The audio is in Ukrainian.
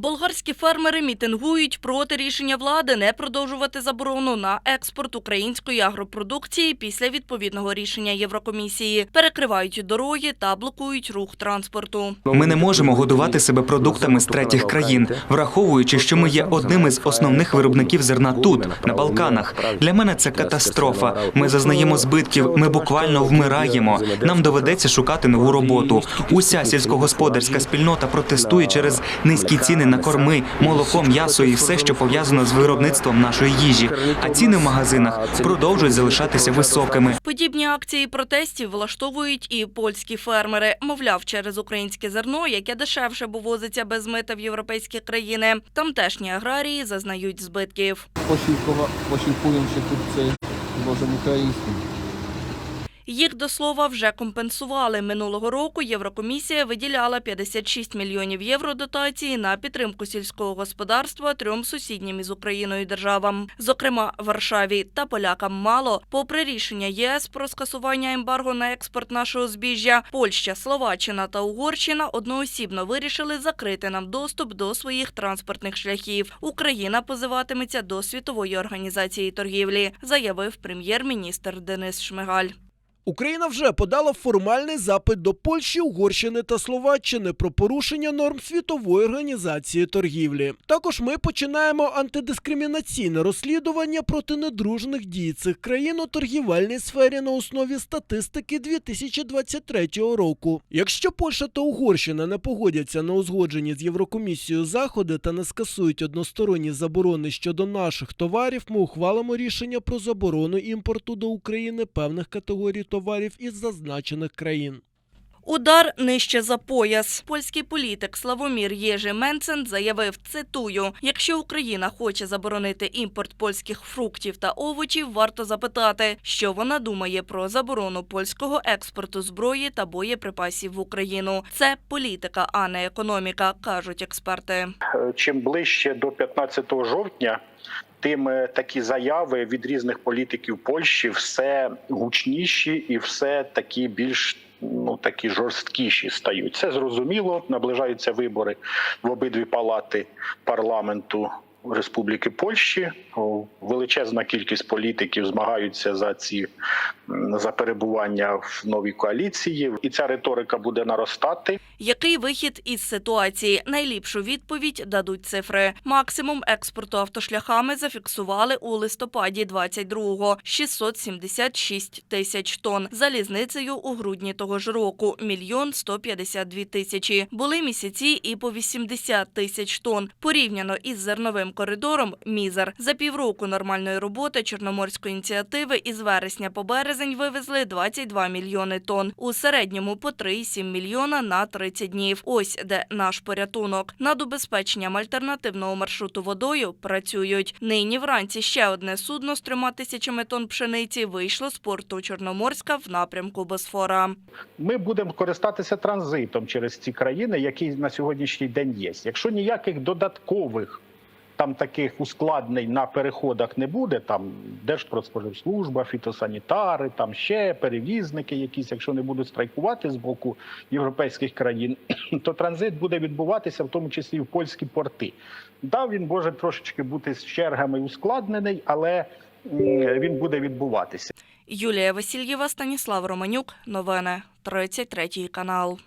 Болгарські фермери мітингують проти рішення влади не продовжувати заборону на експорт української агропродукції після відповідного рішення Єврокомісії. Перекривають дороги та блокують рух транспорту. Ми не можемо годувати себе продуктами з третіх країн, враховуючи, що ми є одним із основних виробників зерна тут, на Балканах. Для мене це катастрофа. Ми зазнаємо збитків. Ми буквально вмираємо. Нам доведеться шукати нову роботу. Уся сільськогосподарська спільнота протестує через низькі ціни на корми, молоко, м'ясо і все, що пов'язано з виробництвом нашої їжі. А ціни в магазинах продовжують залишатися високими. Подібні акції протестів влаштовують і польські фермери. Мовляв, через українське зерно, яке дешевше, бо возиться без мита в європейські країни. Тамтешні аграрії зазнають збитків. Posiłkowa, posiłkują się kupcy zbożem ukraińskim. Їх до слова вже компенсували. Минулого року Єврокомісія виділяла 56 мільйонів євро дотації на підтримку сільського господарства трьом сусіднім із Україною державам, зокрема Варшаві та полякам. Мало попри рішення ЄС про скасування ембарго на експорт нашого збіжжя, Польща, Словаччина та Угорщина одноосібно вирішили закрити нам доступ до своїх транспортних шляхів. Україна позиватиметься до світової організації торгівлі, заявив прем'єр-міністр Денис Шмигаль. Україна вже подала формальний запит до Польщі, Угорщини та Словаччини про порушення норм світової організації торгівлі. Також ми починаємо антидискримінаційне розслідування проти недружних дій цих країн у торгівельній сфері на основі статистики 2023 року. Якщо Польща та Угорщина не погодяться на узгоджені з Єврокомісією заходи та не скасують односторонні заборони щодо наших товарів, ми ухвалимо рішення про заборону імпорту до України певних категорій товарів із зазначених країн. Удар нижче за пояс. Польський політик Славомір Єжи Менцен заявив, цитую, якщо Україна хоче заборонити імпорт польських фруктів та овочів, варто запитати, що вона думає про заборону польського експорту зброї та боєприпасів в Україну. Це політика, а не економіка, кажуть експерти. чим ближче до 15 жовтня, тим такі заяви від різних політиків Польщі все гучніші і все такі більш ну такі жорсткіші стають. Це зрозуміло. Наближаються вибори в обидві палати парламенту. Республіки Польщі величезна кількість політиків змагаються за ці за перебування в новій коаліції, і ця риторика буде наростати. Який вихід із ситуації? Найліпшу відповідь дадуть цифри. Максимум експорту автошляхами зафіксували у листопаді 22-го – 676 тисяч тонн. Залізницею у грудні того ж року – мільйон 152 тисячі. Були місяці і по 80 тисяч тонн. Порівняно із зерновим коридором – мізер. За півроку нормальної роботи Чорноморської ініціативи із вересня по березень вивезли 22 мільйони тонн. У середньому по 3,7 мільйона на 30 днів. Ось де наш порятунок. Над убезпеченням альтернативного маршруту водою працюють. Нині вранці ще одне судно з трьома тисячами тонн пшениці вийшло з порту Чорноморська в напрямку Босфора. ми будемо користатися транзитом через ці країни, який на сьогоднішній день є. Якщо ніяких додаткових там таких ускладнень на переходах не буде, там Держпродспоживслужба, фітосанітари, там ще перевізники, якісь, якщо не будуть страйкувати з боку європейських країн, то транзит буде відбуватися в тому числі в польські порти. Да, він може трошечки бути з чергами ускладнений, але він буде відбуватися. Юлія Васильєва, Станіслав Романюк. Новини. 33 канал.